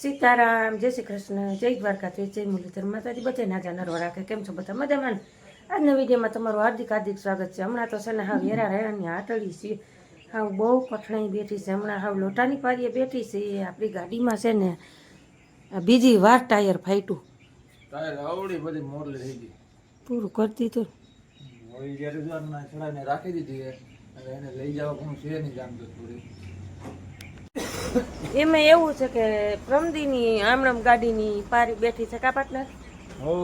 સીતારામ જય શ્રી કૃષ્ણ જય દ્વારકાધીશ જય મુરલીધર માતાજી બધે નાજા નરવા રાખે. કેમ છો બધા? મજામાં? આજના વિડીયોમાં તમારું હાર્દિક હાર્દિક સ્વાગત છે. હમણાં તો છે ને હા વેરા રહેવાની આટડી છે. હા બહુ કઠણાઈ બેઠી છે. હમણાં હા લોટાની પારીએ બેઠી છે. આપણી ગાડીમાં છે ને બીજી વાર ટાયર ફાટ્યું. ટાયર આવડી બધી મોરલી થઈ ગઈ. પૂરું કરી દીધું. રાખી દીધી એને લઈ જવા કોણ છે નહીં પૂરી એમાં એવું છે કે પ્રમદીની આમણમ ગાડીની પારી બેઠી છે કા પાર્ટનર હો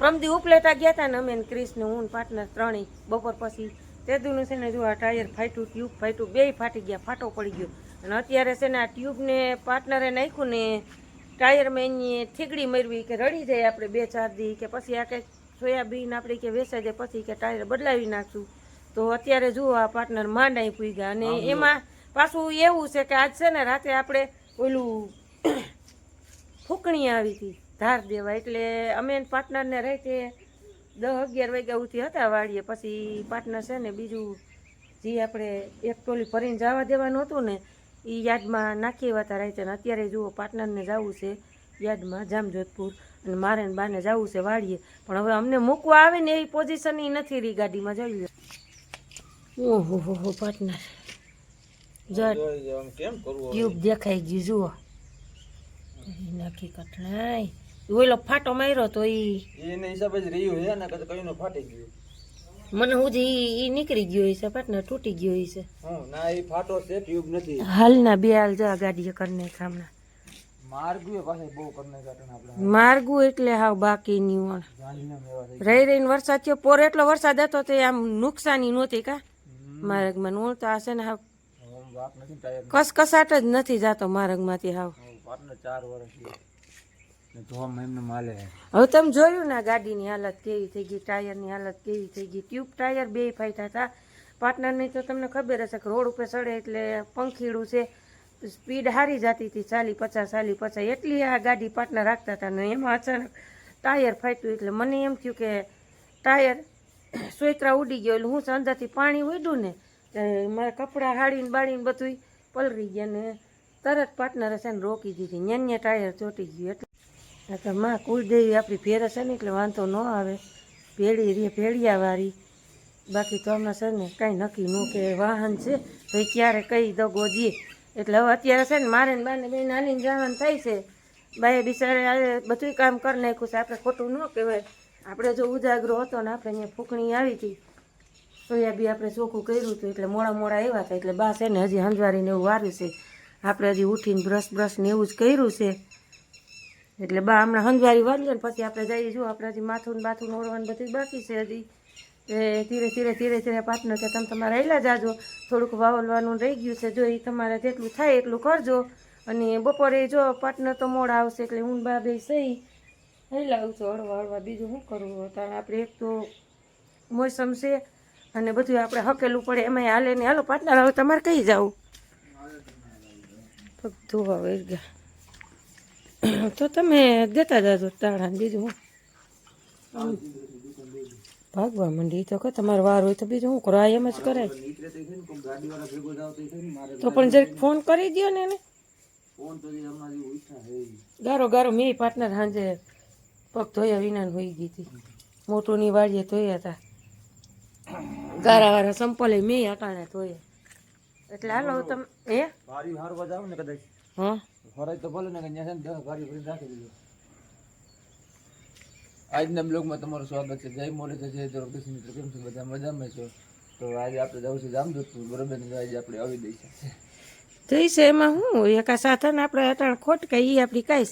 પ્રમદી ઉપલેટા ગયા હતા ને અમે ને હું પાર્ટનર ત્રણેય. બપોર પછી તેદુનું છે ને જો આ ટાયર ફાટ્યું ટ્યુબ ફાટ્યું બેય ફાટી ગયા ફાટો પડી ગયો. અને અત્યારે છે ને આ ટ્યુબને પાર્ટનરે નાખ્યું ને ટાયરમાં એની ઠીકડી મરવી કે રડી જાય આપણે બે ચાર દી કે પછી આ કંઈક સોયાબીન આપણે કે વેચાઈ જાય પછી કે ટાયર બદલાવી નાખશું. તો અત્યારે જુઓ આ પાર્ટનર માંડાઈ પૂઈ ગયા. અને એમાં પાછું એવું છે કે આજ છે ને રાતે આપણે ઓલું ફૂકણી આવી હતી, ધાર દેવા. એટલે અમે પાર્ટનરને રહેતે દસ અગિયાર વાગ્યા ઉઠી હતા વાડીએ. પછી પાર્ટનર છે ને બીજું જે આપણે એક ટોલી ભરીને જવા દેવાનું હતું ને એ યાદમાં નાખી એવા હતા રહેતે ને અત્યારે જુઓ પાર્ટનરને જવું છે યાદમાં, જામજોધપુર. અને મારે બાને જવું છે વાડીએ. પણ હવે અમને મૂકવા આવે ને એવી પોઝિશન નથી રહી ગાડીમાં, જોઈ લો ઓહો, હો પાર્ટનર જો ટ્યુબ દેખાઈ ગયું જુઓ. નાખી કઠણાઈ. ઓલો ફાટો માર્યો તો ઈ એને હિસાબે જ રહ્યું હે ને કદ કઈનો ફાટી ગયો. મને હું જે ઈ નીકળી ગયો હશે ફાટને તૂટી ગયો હશે હું? ના ઈ ફાટો છે ટ્યુબ નથી. હાલના બે હાલ જા ગાડીએ કરને ખામના માર્ગુએ પાસે બહુ કરને કાટણ આપણે માર્ગું એટલે હાવ બાકી ની વણ રહી રહીને વરસાદ થયો પોર એટલો વરસાદ હતો તે આમ નુકસાની નહોતી કા? માર્ગમાં હું તો આ છે ને હાવ બાપ નથી ટાયર કસકસાટ જ નથી જાતો માર્ગમાંથી હાવ. પાટને ચાર વર્ષ. ને એમને માલે. હવે તમે જોયું ને ગાડીની હાલત કેવી થઈ ગઈ ટાયરની હાલત કેવી થઈ ગઈ. ટ્યુબ ટાયર બે ફાટ્યા હતા. પાર્ટનરની તો તમને ખબર હશે કે રોડ ઉપર ચડે એટલે પંખીડું છે. સ્પીડ હારી જતી હતી ચાલી પચાસ ચાલી પચાસ. એટલી આ ગાડી પાર્ટનર રાખતા હતા ને એમાં અચાનક ટાયર ફાટ્યું. એટલે મને એમ થયું કે ટાયર સોયત્રા ઉડી ગયો. એટલે હું અંદરથી પાણી ઉડ્યું ને મારા કપડાં હાડીને બાળીને બધું પલરી ગયા ને તરત પાર્ટનર છે ને રોકી દીધી. ન્યાન્ય ટાયર ચોટી ગયું એટલે. તો માં કુળદેવી આપણી ફેર હશે ને એટલે વાંધો ન આવે. ભેળી રે ભેળિયાવાળી બાકી તો હમણાં છે ને કાંઈ નક્કી ન કે વાહન છે. તો ક્યારે કઈ દગો દે. એટલે હવે અત્યારે છે ને મારે ને બાને બે નાની જવાનું થાય છે. બાએ બિચારે બધું કામ કરી નાખ્યું છે. આપણે ખોટું ન કહેવાય. આપણે જો ઉજાગરો હતો ને આપણે અહીંયા ફૂંકણી આવી હતી. સોયાબી આપણે ચોખ્ખું કર્યું હતું, એટલે મોડા મોડા આવ્યા હતા એટલે બા છે ને હજી હંજવારીને એવું વાર્યું છે. આપણે હજી ઉઠીને બ્રશ બ્રશ ને એવું જ કર્યું છે. એટલે બા હમણાં હંજવારી વાળીએ ને પછી આપણે જઈએ. જો, આપણે હજી માથું ને બાથું ઓળવાનું બધું બાકી છે હજી. એ ધીરે ધીરે ધીરે ધીરે પાર્ટનર કે તમે તમારે હેલા જાજો. થોડુંક વાવલવાનું રહી ગયું છે. જો, એ તમારે જેટલું થાય એટલું કરજો. અને બપોરે જો પાર્ટનર તો મોડા આવશે એટલે હું બા બે સહી હેલાવું છું હળવા હળવા. બીજું શું કરવું? અત્યારે આપણે એક તો મોસમ છે. અને બધું આપણે હકેલું પડે એમાં હાલે ને હાલો પાર્ટનર હવે તમારે કઈ જવું? પગ વહી ગયા. તો તમે દેતા જાજો તાણા ને બીજું હું. ભાગવા માંડી તો કે તમારે વાર હોય તો બીજું શું કરો? એમ જ કરાય. તો ને ને પણ જરીક ફોન કરી દો ને એને. ગારો ગારો, મેં પાર્ટનર સાંજે પગ ધોયા વિના હોઈ ગઈ હતી. મોટુંની વાડીએ ધોયા હતા. ગારા વારા સંપલે મેં અટાણે તોય એટલે હાલો તમે એ ભારી હારવા જાવ ને કદાચ. હા? ફરાય તો ભલે ને કે ન્યા દસ ભારી ભરીને રાખી દીધું આજના બ્લોગમાં તમારું સ્વાગત છે. જય છે જય દ્વારકાધીશ મિત્ર. કેમ છો? બધા મજામાં છો? તો આજે આપણે જવું છે જામજોધપુર બરોબર ને? આજે આપણે આવી દઈ છે. એમાં હું? એકા સાધન આપણે અટાણ ખોટ કે એ આપણી કાંઈ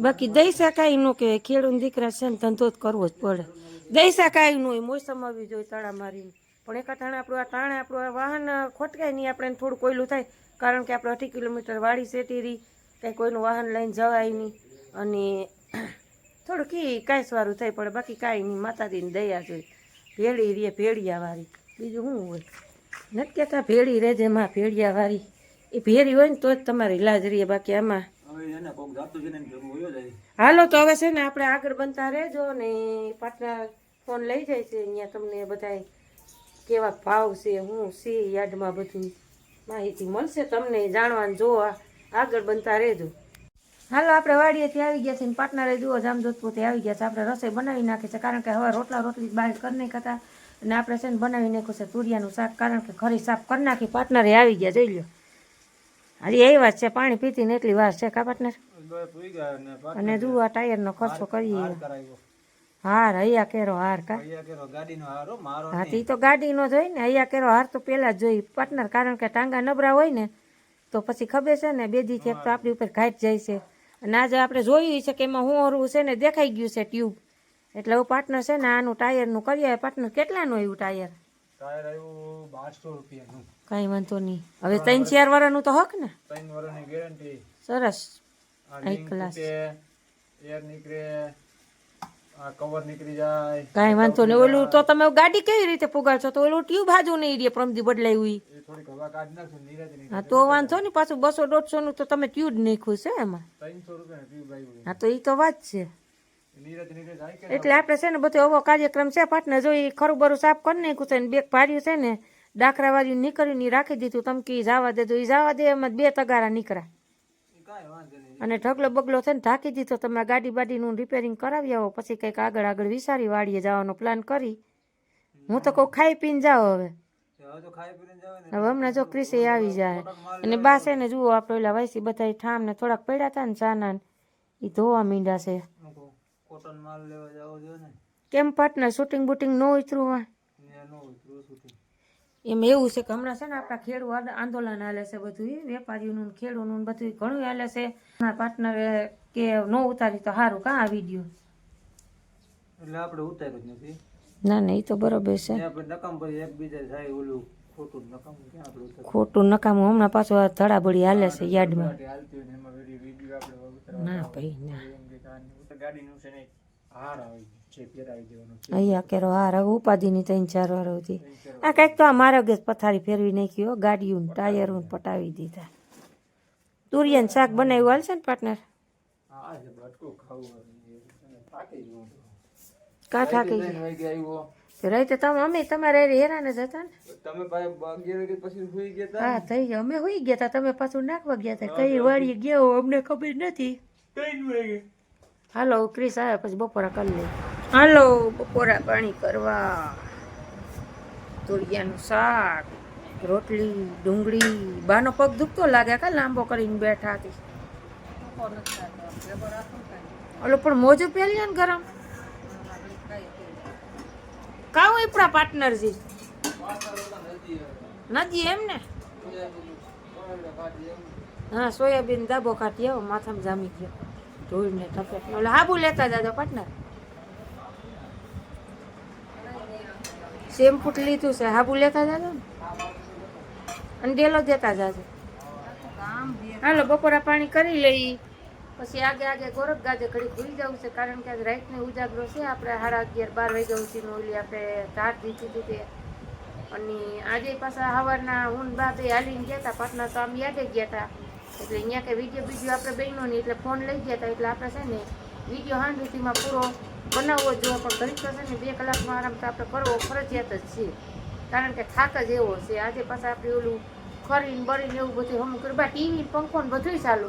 બાકી દઈસા કાંઈ ન કે ખેડૂત દીકરા છે ને ધંધો જ કરવો જ પડે. દઈસા કાંઈ ન હોય મોસમ આવી જોઈએ તળા મારીને. પણ એક ટાણે આપણું આ તાણે આપણું આ વાહન ખોટકાય નહીં આપણે થોડું કોયલું થાય. કારણ કે આપણે અઢી કિલોમીટર વાડી સેટી રહી, કાંઈ કોઈનું વાહન લઈને જવાય નહીં. અને થોડું કી કાંઈ સારું થાય પડે બાકી કાંઈ નહીં, માતાજીની દયા જોઈ ભેળી રે ભેળિયાવાળી. બીજું શું હોય? નથી કહેતા ભેળી રહેજે માં, ભેળિયાવાળી. એ ભેળી હોય ને તો જ તમારી લાજ રહીએ. બાકી આમાં હાલો, તો હવે છે ને આપણે આગળ બનતા રહેજો ને પાટલા ફોન લઈ જાય છે, અહીંયા તમને બધાય કેવા ભાવ છે, હું છે યાર્ડમાં બધું માહિતી મળશે તમને જાણવાનું જોવા. આગળ બનતા રહેજો. હાલો, આપણે વાડીએથી આવી ગયા છે ને પાટનારે જુઓ, જામજોધપુરથી આવી ગયા છે. આપણે રસોઈ બનાવી નાખી છે, કારણ કે હવે રોટલા રોટલી બહાર કરી નહીં ખાતા અને આપણે છે ને બનાવી નાખ્યું છે તુરિયાનું શાક, કારણ કે ખરી સાફ કરી નાખી પાર્ટનરે આવી ગયા, જોઈ લો હજી એ વાત છે પાણી પીતી ને એટલી વાર છે કા પાર્ટનર અને જુઓ આ ટાયરનો ખર્ચો કરીએ. હાર અહીંયા કેરો હાર કા? હા તો તો ગાડીનો જોઈ ને અહીંયા કેરો હાર તો પેલા જ જોઈ પાર્ટનર કારણ કે ટાંગા નબળા હોય ને તો પછી ખબર છે ને બેદી થી તો આપણી ઉપર ઘાટ જાય છે. અને આજે આપણે જોયું છે કે એમાં હું હરવું છે ને દેખાઈ ગયું છે ટ્યુબ. એટલે હું પાર્ટનર છે ને આનું ટાયરનું કરીએ પાર્ટનર કેટલાનું એવું ટાયર? ટાયર આવ્યું બારસો રૂપિયાનું. કાંઈ વાંધો નહીં. હવે ત્રણ ચાર વાળાનું તો હક ને? ત્રણ વર્ષની ગેરંટી સરસ. આ હાઈ લિંક ક્લાસ. એર નીકળે આ કવર નીકળી જાય. કાંઈ વાંધો નહીં. ઓલું તો તમે ગાડી કેવી રીતે પુગાડશો? તો ઓલું ટ્યુબ હાજુ નહીં રહે પ્રમદી બદલાયું એ થોડીક હવા કાઢી નાખશું નિરાતે નહીં હા તો વાંધો નહીં. પાછું બસો દોઢસોનું તો તમે ટ્યુબ નાખ્યું છે એમાં. ત્રણસો રૂપિયા ટ્યુબ આવ્યું હા તો એ તો વાત છે નિરાતે નીકળે જાય કે એટલે આપણે છે ને બધો એવો કાર્યક્રમ છે પાટને જો ઈ ખરું બરું સાફ કરી નાખ્યું છે ને બેગ ભાર્યું છે ને ડાકરા વાળ્યું નીકળ્યું ને રાખી દીધું તમે કે જવા દેજો એ જવા દે એમાં બે તગારા નીકળ્યા. અને ઢગલો બગલો છે ને ઢાંકી દીધો તમે ગાડી બાડીનું રિપેરિંગ કરાવી આવો પછી કંઈક આગળ આગળ વિચારી વાળીએ જવાનો પ્લાન કરી. હું તો કહું ખાઈ પીને જાઓ હવે. હવે હમણાં જો ક્રિસે આવી જાય. અને બા છે ને જુઓ આપણે ઓલા વાયસી બધા ઠામ ને થોડાક પડ્યા હતા ને ચાના એ ધોવા મીંડા છે. કોટન માલ લેવા જાવ જો ને? કેમ પાર્ટનર શૂટિંગ બુટિંગ ન ઉતરું હોય? નો ઉતરું એમ એવું છે કે હમણાં છે ને આપણા ખેડૂત આંદ- આંદોલન હાલે છે બધું વેપારીઓનું ને ખેડૂતનું ને બધું ઘણું હાલે છે. મારા પાર્ટનરે કે ન ઉતારી તો સારું કાં આ વીડિયો એટલે આપણે ઉતાર્યું જ નથી. ના ના એ તો બરોબર છે. ને આપણે નકામ પર એકબીજા થાય ઓલું. ખોટું નકામ હમણાં પાછું આ ધડાબડી હાલે છે યાર્ડમાં. ને ભાઈ ના. કાંઈ અહીંયા કેરો હાર હવે ઉપાધિની ત્રણ ચાર વાર હતી આ કંઈક તો આ મારો ગેસ પથારી ફેરવી નાખી હો ગાડીયું ટાયરું પટાવી દીધા. તુરિયાનું શાક બનાવ્યું હાલ છે ને પાર્ટનર હા છે રાતે તમે અમે તમારે હારે હેરાન જ હતા ને. તમે પછી સુઈ ગયા હા થઈ ગયા. અમે હોઈ ગયા હતા તમે પાછું નાખવા ગયા હતા કઈ વાળી ગયો. અમને ખબર નથી. હાલો ક્રિસ આવે પછી બપોરા કરી લે. હાલો બપોરા પાણી કરવા. તુરિયાનું શાક રોટલી ડુંગળી. બાનો પગ દુખતો લાગે કા લાંબો કરીને બેઠા હતી. ઓલો પણ મોજું પહેર્યું ને ગરમ કાં આપણા પાર્ટનરજી નથી એમ ને? હા સોયાબીન દાબો કાઢી આવો, માથામાં જામી ગયો. ધૂળને ટપેટ ઓલે હાબુ લેતા જાજો પાર્ટનર. ફૂટ લીધું છે. હાબુ લેતા જાજો ને? અને ડેલો દેતા જાજો. હાલો, બપોરા પાણી કરી લઈ. પછી આગે આગે ગોરખ ગાજે ઘડી ભૂલી જવું છે, કારણ કે આજ રાતને ઉજાગરો છે આપણે સાડા અગિયાર બાર વાગ્યા સુધીનું, ઓલી આપણે ધાર દીધી હતી અને આજે પાછા સવારના હું ને બા હાલીને ગયા હતા પાટના તો આમ યાદે ગયા હતા એટલે અહીંયા કે વીડિયો બીજો આપણે બન્યો નહીં, એટલે ફોન લઈ ગયા હતા એટલે આપણે છે ને વીડિયો હાંડુથીમાં પૂરો બનાવવો જોઈએ પણ ઘડી તો છે ને બે કલાકમાં આરામ તો આપણે કરવો ફરજિયાત જ છે. કારણ કે થાક જ એવો છે. આજે પાછા આપણે ઓલું ખરીને બળીને એવું બધું હમ કર્યું. બા ટીવી પંખો ને બધું ચાલુ.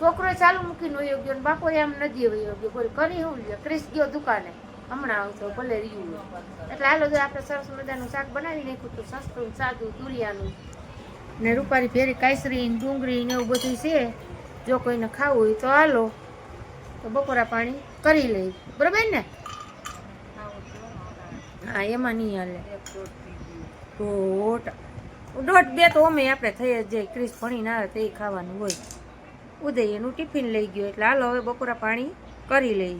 છોકરો ચાલુ મૂકીને વયો ગયો ને બાપો એમ નથી વયો ગયો. બોલ કરી હું લ્યો? ક્રિસ ગયો દુકાને. હમણાં આવતો, ભલે રહ્યું એટલે હાલો જો આપણે સરસ મજાનું શાક બનાવી નાખ્યું હતું સસ્તું, સાદું, તુરિયાનું. ને રૂપારી ફેરી કાયસરી ડુંગળી ને એવું બધું છે. જો કોઈને ખાવું હોય તો હાલો. તો બપોરા પાણી કરી લઈ. બરાબર ને? હા, એમાં નહીં હાલે. દોઢ દોઢ બે તો અમે આપણે થઈ જ જાય. ક્રિસ ભણીને આવે તો ખાવાનું હોય. ઉદય એનું ટિફિન લઈ ગયો. એટલે હાલ હવે બપોરા પાણી કરી લઈ